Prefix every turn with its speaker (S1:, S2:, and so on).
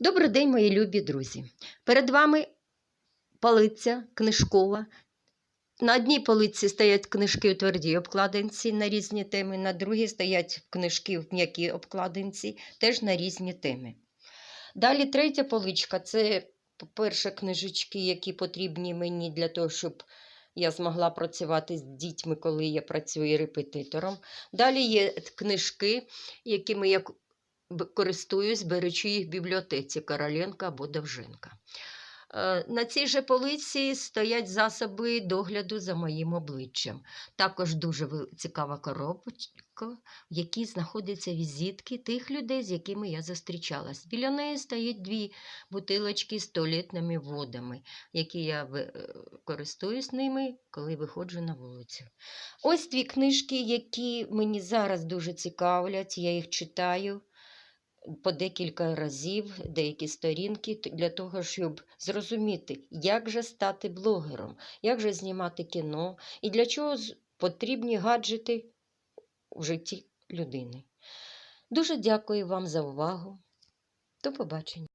S1: Добрий день, мої любі друзі. Перед вами полиця книжкова. На одній полиці стоять книжки у твердій обкладинці на різні теми, на другій стоять книжки в м'якій обкладинці, теж на різні теми. Далі третя поличка це, по-перше, книжечки, які потрібні мені для того, щоб я змогла працювати з дітьми, коли я працюю репетитором. Далі є книжки, якими я користуюсь, беручи їх в бібліотеці Короленка або Довженка. Е, На цій же полиці стоять засоби догляду за моїм обличчям. Також дуже цікава коробочка, в якій знаходяться візитки тих людей, з якими я зустрічалась. Біля неї стоять дві бутилочки з туалетними водами, які я е, користуюсь ними, коли виходжу на вулицю. Ось дві книжки, які мені зараз дуже цікавлять, я їх читаю по декілька разів деякі сторінки для того, щоб зрозуміти, як же стати блогером, як же знімати кіно і для чого потрібні гаджети в житті людини. Дуже дякую вам за увагу. До побачення.